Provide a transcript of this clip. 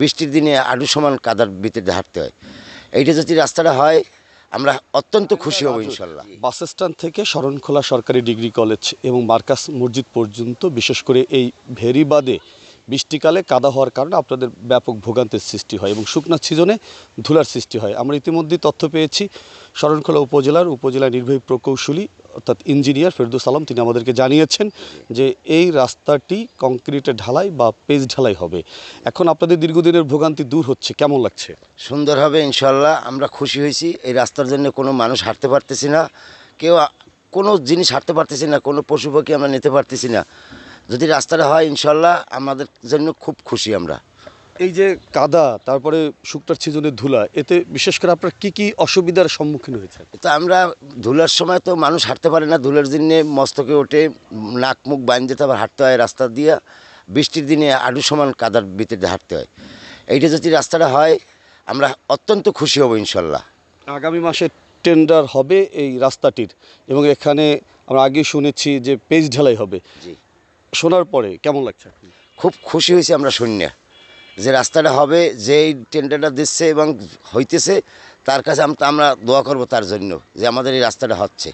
বৃষ্টির দিনে আডু সমান কাদার ভিতরে হাঁটতে হয়। এইটা যদি রাস্তাটা হয়, আমরা অত্যন্ত খুশি হব ইনশাল্লাহ বাস স্ট্যান্ড থেকে শরণখোলা সরকারি ডিগ্রি কলেজ এবং মার্কাস মসজিদ পর্যন্ত, বিশেষ করে এই ভেরিবাদে বৃষ্টিকালে কাদা হওয়ার কারণে আপনাদের ব্যাপক ভোগান্তির সৃষ্টি হয় এবং শুকনা সিজনে ধুলার সৃষ্টি হয়। আমরা ইতিমধ্যেই তথ্য পেয়েছি, শরণখোলা উপজেলার উপজেলা নির্বাহী প্রকৌশলী অর্থাৎ ইঞ্জিনিয়ার ফেরদুস আলম, তিনি আমাদেরকে জানিয়েছেন যে এই রাস্তাটি কংক্রিটের ঢালাই বা পেজ ঢালাই হবে। এখন আপনাদের দীর্ঘদিনের ভোগান্তি দূর হচ্ছে, কেমন লাগছে? সুন্দর হবে ইনশাল্লাহ আমরা খুশি হয়েছি। এই রাস্তার জন্য কোনো মানুষ হাঁটতে পারতেছি না, কেউ কোনো জিনিস হাঁটতে পারতেছি না, কোনো পশু পাখি আমরা নিতে পারতেছি না। যদি রাস্তাটা হয় ইনশাল্লাহ আমাদের জন্য খুব খুশি আমরা। এই যে কাদা তারপরে শুকনার সিজনে ধুলা এতে বিশেষ করে আপনার কি কি অসুবিধার সম্মুখীন হয়েছে তো আমরা ধুলার সময় তো মানুষ হাঁটতে পারে না ধুলার দিনে মস্তকে ওঠে নাক মুখ বাইন যেতে আবার হাঁটতে হয় রাস্তা দিয়ে। বৃষ্টির দিনে আডু সমান কাদার ভিতরে হাঁটতে হয়। এইটা যদি রাস্তাটা হয় আমরা অত্যন্ত খুশি হব ইনশাল্লাহ। আগামী মাসে টেন্ডার হবে এই রাস্তাটির এবং এখানে আমরা আগে শুনেছি যে পেজ ঢালাই হবে। শোনার পরে কেমন লাগছে? খুব খুশি হয়েছি আমরা শূন্য যে রাস্তাটা হবে যেই টেন্ডারটা দিচ্ছে এবং হইতেছে তার কাছে আমরা দোয়া করব তার জন্য যে আমাদের এই রাস্তাটা হচ্ছে।